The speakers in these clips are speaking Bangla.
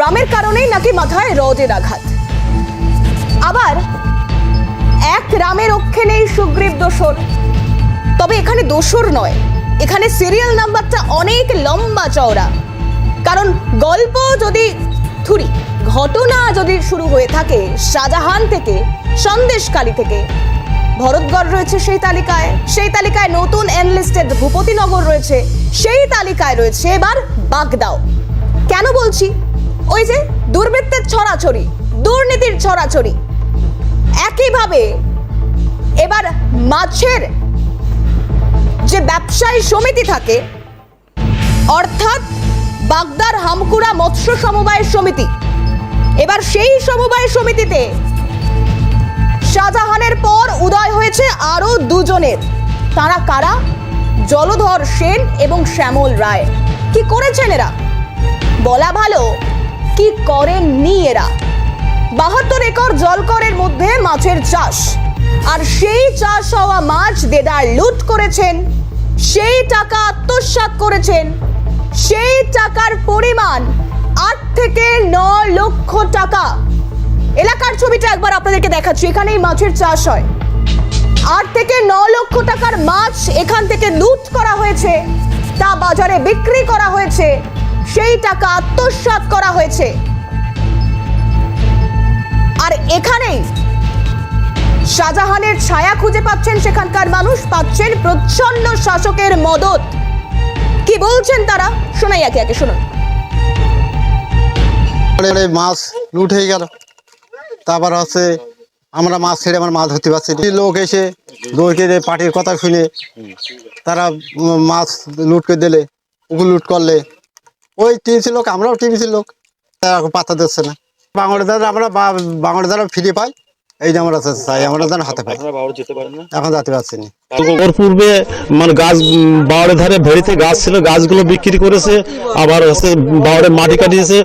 রামের কারণেই নাকি মাথায় রডের আঘাত আবার এক রামের অক্ষে নেই সুগ্রীব দোসর তবে এখানে দোসর নয়, এখানে সিরিয়াল নাম্বারটা অনেক লম্বা চওড়া। কারণ গল্প যদি থুরি ঘটনা যদি শুরু হয়ে থাকে শাহজাহান থেকে, সন্দেশকালী থেকে, ভরতগড় রয়েছে সেই তালিকায় সেই তালিকায় নতুন এনলিস্টেড ভূপতিনগর রয়েছে, সেই তালিকায় রয়েছে এবার বাগদাও। কেন বলছি? ওই যে দুর্বৃত্তের ছড়াছড়ি, দুর্নীতির ছড়াছড়ি। একইভাবে এবার মাছের যে ব্যবসায়ী সমিতি থাকে, অর্থাৎ বাগদার হামকুড়া মৎস্য সমবায় সমিতি, এবার সেই সমবায় সমিতিতে শাহজাহানের পর উদয় হয়েছে আরও দুজনের। তারা কারা? জলধর সেন এবং শ্যামল রায়। কি করেছেন এরা? বলা ভালো কি করেননি এরা? বাহাত্তর একর জলকরের মধ্যে মাছের চাষ। আর সেই চাষ হওয়া মাছ দেদার লুট করেছেন, সেই টাকা আত্মসাৎ করেছেন, সেই টাকার পরিমাণ আট থেকে ন লক্ষ টাকা। এলাকার ছবিটা একবার আপনাদেরকে দেখাচ্ছি, এখানেই মাছের চাষ হয়। আট থেকে ন লক্ষ টাকার মাছ এখান থেকে লুট করা হয়েছে, তা বাজারে বিক্রি করা হয়েছে সেই টাকা আত্মসাৎ করা হয়েছে। আর এখানেই শাহজাহানের ছায়া খুঁজে পাচ্ছেন সেখানকার মানুষ, পাচ্ছেন প্রচ্ছন্ন শাসকের মদত। কি বলছেন তারা? শোনাই একে একে, শুনুন। মাছ লুট হয়ে গেল। তারপর হচ্ছে আমরা মাছ ছেড়ে আমার মাছ ধরতে পারছি লোক এসে দৌড়কে পার্টির কথা শুনে তারা মাছ লুট করে দিলে, ওগুলো লুট করলে ওই টিএমসি লোক আমরাও টিএমসি লোক। তারা পাত্তা দিচ্ছে না। বাঙালি দাদা আমরা বাঙালি দাদা ফিরে পাই। এই যে আমরা চাই আমরা যেন হাতে পাই। এখন যেতে পারছি না। ওর পূর্বে মানে গাছ বাওয়ারের ধারে ভেড়িতে গাছ ছিল গাছগুলো বিক্রি করেছে আবার হচ্ছে বাওয়ারে মাটি কাটিয়েছে।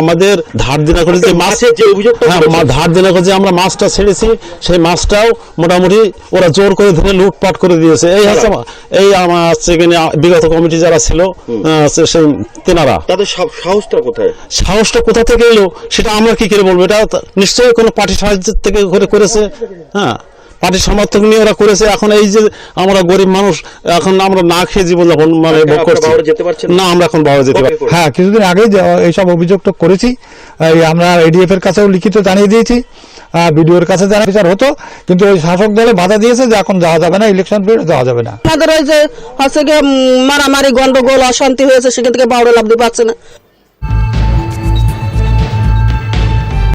আমাদের ধার দেনা করেছে মাছ মাছের যে অভিযোগটা হ্যাঁ ধার দেনা করেছে আমরা মাছটা ছেড়েছি সেই মাছটাও মোটামুটি ওরা জোর করে ধরে লুটপাট করে দিয়েছে। এই হচ্ছে এই আমার এখানে বিগত কমিটি যারা ছিল সেই তেনারা। তাদের সাহসটা কোথায়? সাহসটা কোথা থেকে এলো সেটা আমরা কি করে বলব? এটা নিশ্চয়ই কোনো পার্টি সাহায্য থেকে করে করেছে। হ্যাঁ। পার্টির সমর্থক নিয়ে ওরা করেছে। এখন এই যে আমরা গরিব মানুষ এখন আমরা না খেয়ে জীবনযাপন মানে ভোগ করছি। বাওয়ারে যেতে পারছেন না? আমরা এখন বাবা যেতে পারি হ্যাঁ কিছুদিন আগেই এইসব অভিযোগটা করেছি। আমরা এডিএফ এর কাছেও লিখিত জানিয়ে দিয়েছি। বিডিওর কাছে জানা বিচার হতো কিন্তু ওই শাসক দলে বাধা দিয়েছে যে এখন যাওয়া যাবে না ইলেকশন পিরিয়ড যাওয়া যাবে না। আমাদের ওই যে হচ্ছে মারামারি গন্ডগোল অশান্তি হয়েছে সেখান থেকে বাউরে লাভ লাভতে পারছে না।